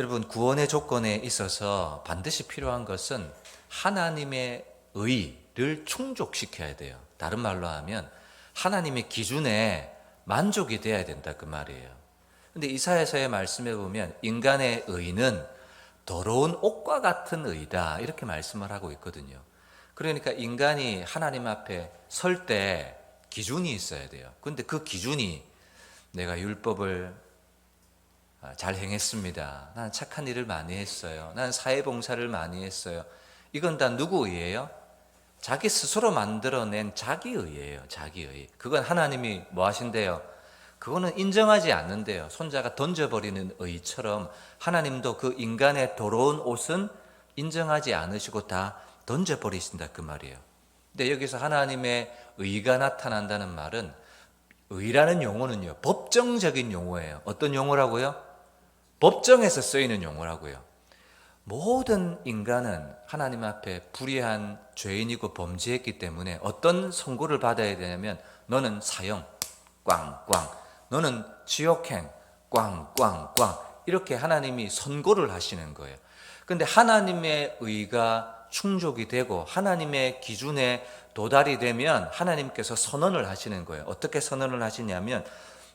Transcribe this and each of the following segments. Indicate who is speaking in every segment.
Speaker 1: 여러분 구원의 조건에 있어서 반드시 필요한 것은 하나님의 의를 충족시켜야 돼요. 다른 말로 하면 하나님의 기준에 만족이 돼야 된다 그 말이에요. 근데 이사야서의 말씀에 보면 인간의 의는 더러운 옷과 같은 의다 이렇게 말씀을 하고 있거든요. 그러니까 인간이 하나님 앞에 설 때 기준이 있어야 돼요. 근데 그 기준이 내가 율법을 아, 잘 행했습니다. 나는 착한 일을 많이 했어요. 나는 사회봉사를 많이 했어요. 이건 다 누구 의예요? 자기 스스로 만들어낸 자기 의예요. 자기 의. 그건 하나님이 뭐 하신대요? 그거는 인정하지 않는데요. 손자가 던져버리는 의처럼 하나님도 그 인간의 더러운 옷은 인정하지 않으시고 다 던져버리신다 그 말이에요. 근데 여기서 하나님의 의가 나타난다는 말은 의라는 용어는요 법정적인 용어예요. 어떤 용어라고요? 법정에서 쓰이는 용어라고요. 모든 인간은 하나님 앞에 불의한 죄인이고 범죄했기 때문에 어떤 선고를 받아야 되냐면 너는 사형 꽝꽝 너는 지옥행 꽝꽝꽝 이렇게 하나님이 선고를 하시는 거예요. 근데 하나님의 의가 충족이 되고 하나님의 기준에 도달이 되면 하나님께서 선언을 하시는 거예요. 어떻게 선언을 하시냐면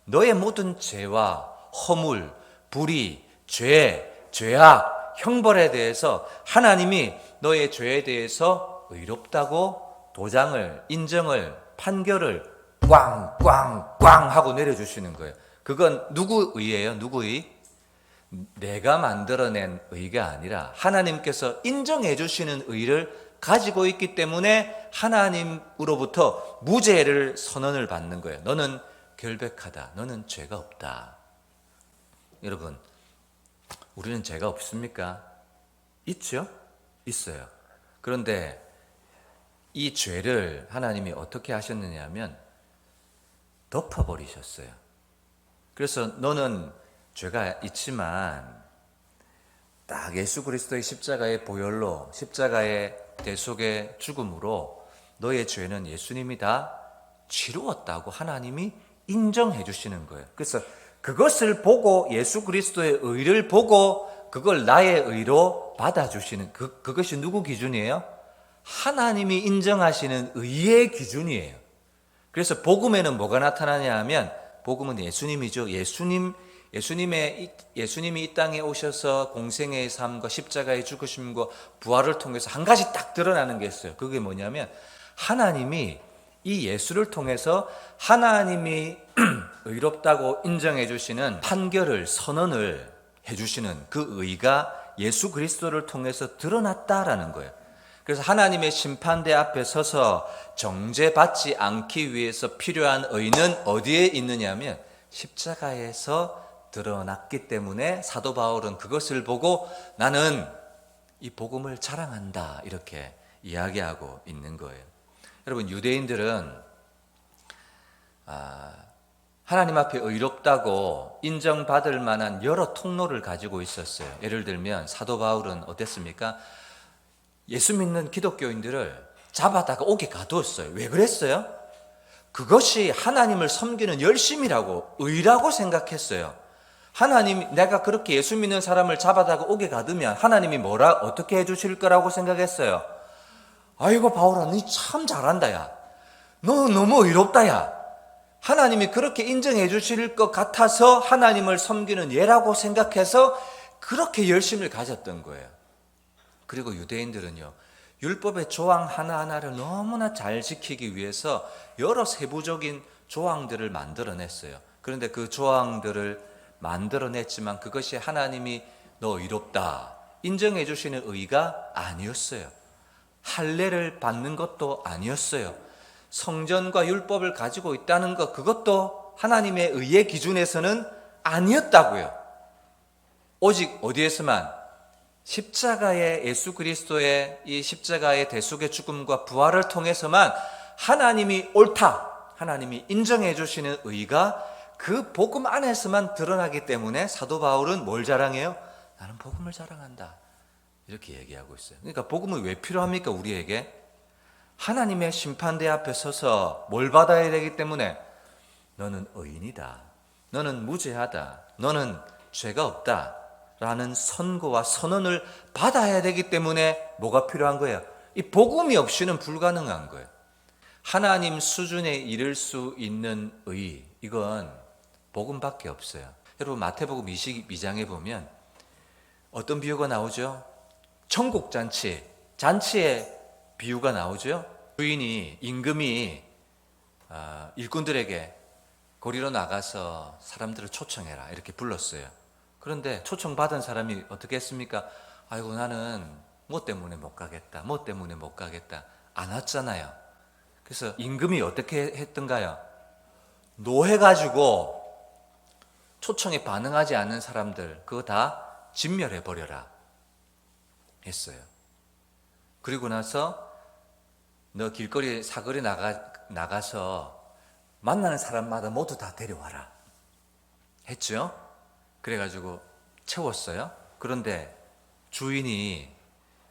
Speaker 1: 너의 모든 죄와 허물, 불의, 죄, 죄악, 형벌에 대해서 하나님이 너의 죄에 대해서 의롭다고 도장을 인정을 판결을 꽝꽝꽝 하고 내려주시는 거예요. 그건 누구 의예요? 누구 의? 내가 만들어낸 의가 아니라 하나님께서 인정해 주시는 의를 가지고 있기 때문에 하나님으로부터 무죄를 선언을 받는 거예요. 너는 결백하다. 너는 죄가 없다. 여러분, 우리는 죄가 없습니까? 있죠? 있어요. 그런데 이 죄를 하나님이 어떻게 하셨느냐 하면 덮어버리셨어요. 그래서 너는 죄가 있지만 딱 예수 그리스도의 십자가의 보혈로 십자가의 대속의 죽음으로 너의 죄는 예수님이 다 치루었다고 하나님이 인정해 주시는 거예요. 그래서 그것을 보고 예수 그리스도의 의를 보고 그걸 나의 의로 받아 주시는 그 그것이 누구 기준이에요? 하나님이 인정하시는 의의 기준이에요. 그래서 복음에는 뭐가 나타나냐 하면 복음은 예수님이죠. 예수님 예수님의 예수님이 이 땅에 오셔서 공생의 삶과 십자가의 죽으심과 부활을 통해서 한 가지 딱 드러나는 게 있어요. 그게 뭐냐면 하나님이 이 예수를 통해서 하나님이 의롭다고 인정해 주시는 판결을 선언을 해 주시는 그 의가 예수 그리스도를 통해서 드러났다라는 거예요. 그래서 하나님의 심판대 앞에 서서 정죄받지 않기 위해서 필요한 의는 어디에 있느냐면 십자가에서 드러났기 때문에 사도 바울은 그것을 보고 나는 이 복음을 자랑한다 이렇게 이야기하고 있는 거예요. 여러분 유대인들은 아, 하나님 앞에 의롭다고 인정받을 만한 여러 통로를 가지고 있었어요. 예를 들면 사도 바울은 어땠습니까? 예수 믿는 기독교인들을 잡아다가 옥에 가두었어요. 왜 그랬어요? 그것이 하나님을 섬기는 열심이라고 의라고 생각했어요. 하나님 내가 그렇게 예수 믿는 사람을 잡아다가 옥에 가두면 하나님이 뭐라 어떻게 해 주실 거라고 생각했어요. 아이고 바울아, 너참 잘한다야. 너 너무 의롭다야. 하나님이 그렇게 인정해 주실 것 같아서 하나님을 섬기는 예라고 생각해서 그렇게 열심을 가졌던 거예요. 그리고 유대인들은요, 율법의 조항 하나하나를 너무나 잘 지키기 위해서 여러 세부적인 조항들을 만들어냈어요. 그런데 그 조항들을 만들어냈지만 그것이 하나님이 너 의롭다 인정해 주시는 의가 아니었어요. 할례를 받는 것도 아니었어요. 성전과 율법을 가지고 있다는 것 그것도 하나님의 의의 기준에서는 아니었다고요. 오직 어디에서만 십자가의 예수 그리스도의 이 십자가의 대속의 죽음과 부활을 통해서만 하나님이 옳다. 하나님이 인정해 주시는 의가 그 복음 안에서만 드러나기 때문에 사도 바울은 뭘 자랑해요? 나는 복음을 자랑한다. 이렇게 얘기하고 있어요. 그러니까 복음은 왜 필요합니까? 우리에게 하나님의 심판대 앞에 서서 뭘 받아야 되기 때문에 너는 의인이다. 너는 무죄하다. 너는 죄가 없다. 라는 선고와 선언을 받아야 되기 때문에 뭐가 필요한 거예요? 이 복음이 없이는 불가능한 거예요. 하나님 수준에 이를 수 있는 의, 이건 복음밖에 없어요. 여러분 마태복음 22장에 보면 어떤 비유가 나오죠? 천국 잔치, 잔치의 비유가 나오죠? 주인이 임금이 아, 일꾼들에게 거리로 나가서 사람들을 초청해라 이렇게 불렀어요. 그런데 초청받은 사람이 어떻게 했습니까? 아이고 나는 뭐 때문에 못 가겠다. 뭐 때문에 못 가겠다. 안 왔잖아요. 그래서 임금이 어떻게 했던가요? 노해 가지고 초청에 반응하지 않는 사람들 그거 다 진멸해 버려라 했어요. 그리고 나서 너 길거리 사거리 나가 나가서 만나는 사람마다 모두 다 데려와라 했죠. 그래가지고 채웠어요. 그런데 주인이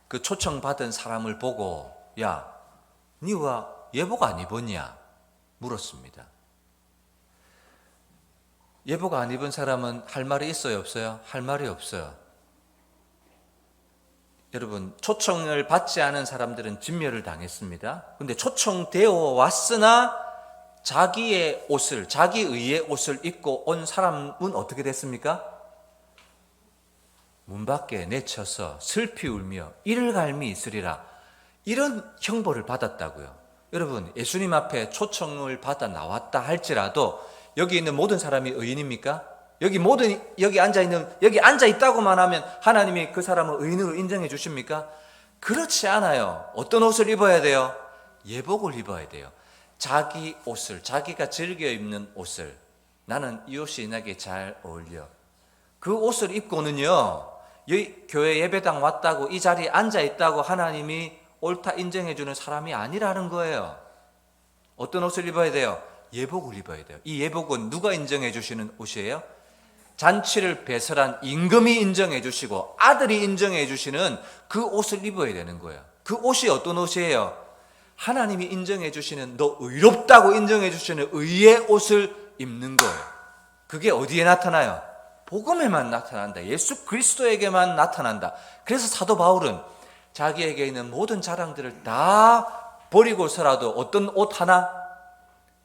Speaker 1: 그 초청 받은 사람을 보고 야, 니가 예복 안 입었냐 물었습니다. 예복 안 입은 사람은 할 말이 있어요, 없어요? 할 말이 없어요. 여러분, 초청을 받지 않은 사람들은 진멸을 당했습니다. 근데 초청되어 왔으나 자기의 옷을, 자기 의의 옷을 입고 온 사람은 어떻게 됐습니까? 문 밖에 내쳐서 슬피 울며 이를 갈미 있으리라. 이런 형벌을 받았다고요. 여러분, 예수님 앞에 초청을 받아 나왔다 할지라도 여기 있는 모든 사람이 의인입니까? 여기 모든 여기 앉아 있는 여기 앉아 있다고만 하면 하나님이 그 사람을 의인으로 인정해 주십니까? 그렇지 않아요. 어떤 옷을 입어야 돼요? 예복을 입어야 돼요. 자기 옷을 자기가 즐겨 입는 옷을 나는 이 옷이 나에게 잘 어울려. 그 옷을 입고는요. 교회 예배당 왔다고 이 자리에 앉아 있다고 하나님이 옳다 인정해 주는 사람이 아니라는 거예요. 어떤 옷을 입어야 돼요? 예복을 입어야 돼요. 이 예복은 누가 인정해 주시는 옷이에요? 잔치를 배설한 임금이 인정해 주시고 아들이 인정해 주시는 그 옷을 입어야 되는 거예요. 그 옷이 어떤 옷이에요? 하나님이 인정해 주시는 너 의롭다고 인정해 주시는 의의 옷을 입는 거예요. 그게 어디에 나타나요? 복음에만 나타난다. 예수 그리스도에게만 나타난다. 그래서 사도 바울은 자기에게 있는 모든 자랑들을 다 버리고서라도 어떤 옷 하나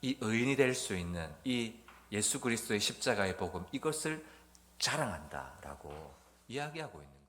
Speaker 1: 이 의인이 될 수 있는 이 예수 그리스도의 십자가의 복음 이것을 자랑한다라고 이야기하고 있는